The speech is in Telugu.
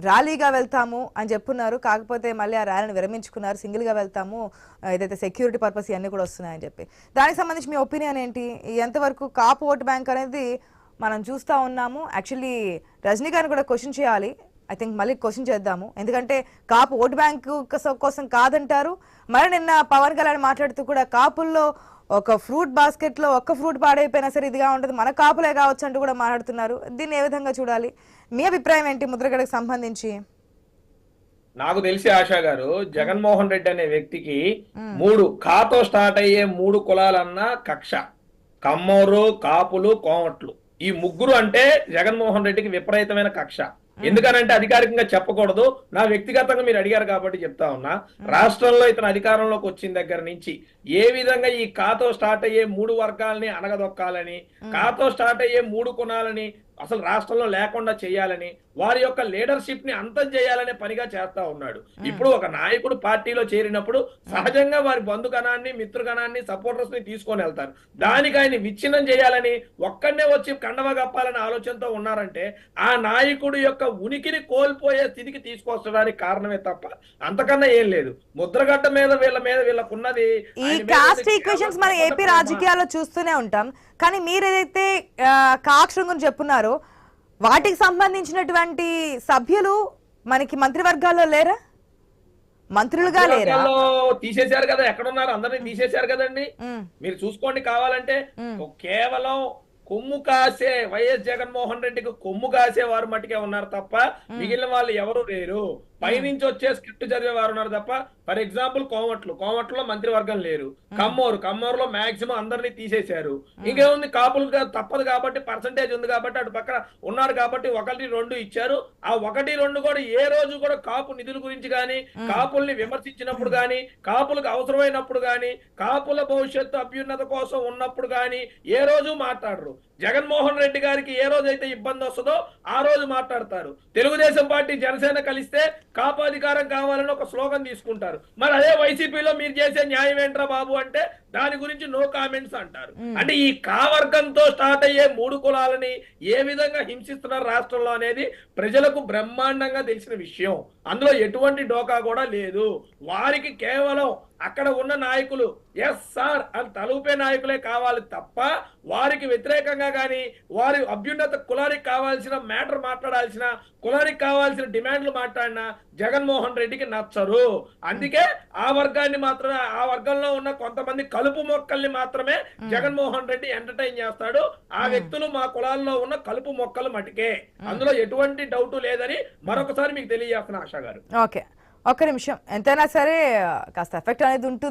ర్యాలీగా వెళ్తాము అని చెప్పున్నారు. కాకపోతే మళ్ళీ ఆ ర్యాలీని విరమించుకున్నారు. సింగిల్గా వెళ్తాము. ఏదైతే సెక్యూరిటీ పర్పస్ ఇవన్నీ కూడా వస్తున్నాయని చెప్పి. దానికి సంబంధించి మీ ఒపీనియన్ ఏంటి? ఎంతవరకు కాపు ఓట్ బ్యాంక్ అనేది మనం చూస్తూ ఉన్నాము. యాక్చువల్లీ రజనీ గారిని కూడా క్వశ్చన్ చేయాలి. ఐ థింక్ మళ్ళీ క్వశ్చన్ చేద్దాము. ఎందుకంటే కాపు ఓటు బ్యాంకు కోసం- కోసం కాదంటారు. మరి నిన్న పవన్ కళ్యాణ్ మాట్లాడుతూ కూడా కాపుల్లో ఒక ఫ్రూట్ బాస్కెట్లో ఒక్క ఫ్రూట్ పాడైపోయినా సరే ఇదిగా ఉంటుంది. మన కాపులే కావచ్చు అంటూ కూడా మాట్లాడుతున్నారు. దీన్ని ఏ విధంగా చూడాలి? మీ అభిప్రాయం ఏంటి ముద్రగడకు సంబంధించి? నాకు తెలిసి ఆశా గారు జగన్మోహన్ రెడ్డి అనే వ్యక్తికి మూడు కాతో స్టార్ట్ అయ్యే మూడు కులాలన్న కక్ష. కమ్మోరు కాపులు కోమట్లు. ఈ ముగ్గురు అంటే జగన్మోహన్ రెడ్డికి విపరీతమైన కక్ష. ఎందుకనంటే అధికారికంగా చెప్పకూడదు. నా వ్యక్తిగతంగా మీరు అడిగారు కాబట్టి చెప్తా ఉన్నా. రాష్ట్రంలో ఇతను అధికారంలోకి వచ్చిన దగ్గర నుంచి ఏ విధంగా ఈ కాతో స్టార్ట్ అయ్యే మూడు వర్గాలని అనగదొక్కాలని కాతో స్టార్ట్ అయ్యే మూడు కుణాలని అసలు రాష్ట్రంలో లేకుండా చేయాలని వారి యొక్క లీడర్షిప్ని అంతం చేయాలనే పనిగా చేస్తా ఉన్నాడు. ఇప్పుడు ఒక నాయకుడు పార్టీలో చేరినప్పుడు సహజంగా వారి బంధుగణాన్ని మిత్రుగణాన్ని సపోర్టర్స్ని తీసుకొని వెళ్తారు. దానికి ఆయన విచ్ఛిన్నం చేయాలని ఒక్కడనే వచ్చి కండవ కప్పాలనే ఆలోచనతో ఉన్నారంటే ఆ నాయకుడు యొక్క ఉనికిని కోల్పోయే స్థితికి తీసుకొచ్చడానికి కారణమే తప్ప అంతకన్నా ఏం లేదు. ముద్రగడ్డ మీద వీళ్ళ మీద వీళ్ళకున్నది ఈ కాస్ట్ ఈక్వేషన్స్ మనం ఏపీ. రాజకీయాల్లో చూస్తూనే ఉంటాం. కానీ మీరు ఏదైతే కాక్షం గురించి చెప్పున్నారో వాటికి సంబంధించినటువంటి సభ్యులు మనకి మంత్రివర్గాల్లో లేరా? మంత్రులుగా లేరా? మంత్రివర్గాల్లో తీసేశారు కదా ఎక్కడున్నారు? అందరినీ తీసేశారు కదండి. మీరు చూసుకోండి కావాలంటే. కేవలం కొమ్ము కాసే వైఎస్ జగన్మోహన్ రెడ్డికి కొమ్ము కాసే వారు మట్టుకే ఉన్నారు తప్ప మిగిలిన వాళ్ళు ఎవరు లేరు. పైనుంచి వచ్చే స్క్రిప్ట్ చదివే వారు ఉన్నారు తప్ప ఫర్ ఎగ్జాంపుల్ కోమట్లు. కోమట్లో మంత్రివర్గం లేరు. కమ్మోరు. కమ్మోరులో మాక్సిమం అందరినీ తీసేశారు. ఇంకేముంది? కాపులు తప్పదు కాబట్టి పర్సంటేజ్ ఉంది కాబట్టి అటు పక్కన ఉన్నారు కాబట్టి ఒకటి రెండు ఇచ్చారు. ఆ ఒకటి రెండు కూడా ఏ రోజు కూడా కాపు నిధుల గురించి కానీ కాపుల్ని విమర్శించినప్పుడు కానీ కాపులకు అవసరమైనప్పుడు కానీ కాపుల భవిష్యత్తు అభ్యున్నత కోసం ఉన్నప్పుడు కానీ ఏ రోజు మాట్లాడరు. జగన్మోహన్ రెడ్డి గారికి ఏ రోజైతే ఇబ్బంది వస్తుందో ఆ రోజు మాట్లాడతారు. తెలుగుదేశం పార్టీ జనసేన కలిస్తే కాపాధికారం కావాలని ఒక స్లోగన్ తీసుకుంటారు. మరి అదే వైసీపీలో మీరు చేసే న్యాయం ఏంట్రా బాబు అంటే దాని గురించి నో కామెంట్స్ అంటారు. అంటే ఈ కావర్గంతో స్టార్ట్ అయ్యే మూడు కులాలని ఏ విధంగా హింసిస్తున్నారు రాష్ట్రంలో అనేది ప్రజలకు బ్రహ్మాండంగా తెలిసిన విషయం. అందులో ఎటువంటి డోకా కూడా లేదు. వారికి కేవలం అక్కడ ఉన్న నాయకులు ఎస్ సార్ అని తలూపే నాయకులే కావాలి తప్ప వారికి వ్యతిరేకంగా కానీ వారి అభ్యున్నత కులానికి కావాల్సిన మ్యాటర్ మాట్లాడాల్సిన కులానికి కావాల్సిన డిమాండ్లు మాట్లాడినా జగన్మోహన్ రెడ్డికి నచ్చరు. అందుకే ఆ వర్గాన్ని మాత్రమే ఆ వర్గంలో ఉన్న కొంతమంది కలుపు మొక్కల్ని మాత్రమే జగన్మోహన్ రెడ్డి ఎంటర్టైన్ చేస్తాడు. ఆ వ్యక్తులు మా కులాల్లో ఉన్న కలుపు మొక్కలు మటుకే. అందులో ఎటువంటి డౌట్ లేదని మరొకసారి మీకు తెలియజేస్తున్నా ఆశా గారు. ఓకే. ఒక్క నిమిషం. ఎంతైనా సరే కాస్త ఎఫెక్ట్ అనేది ఉంటుంది.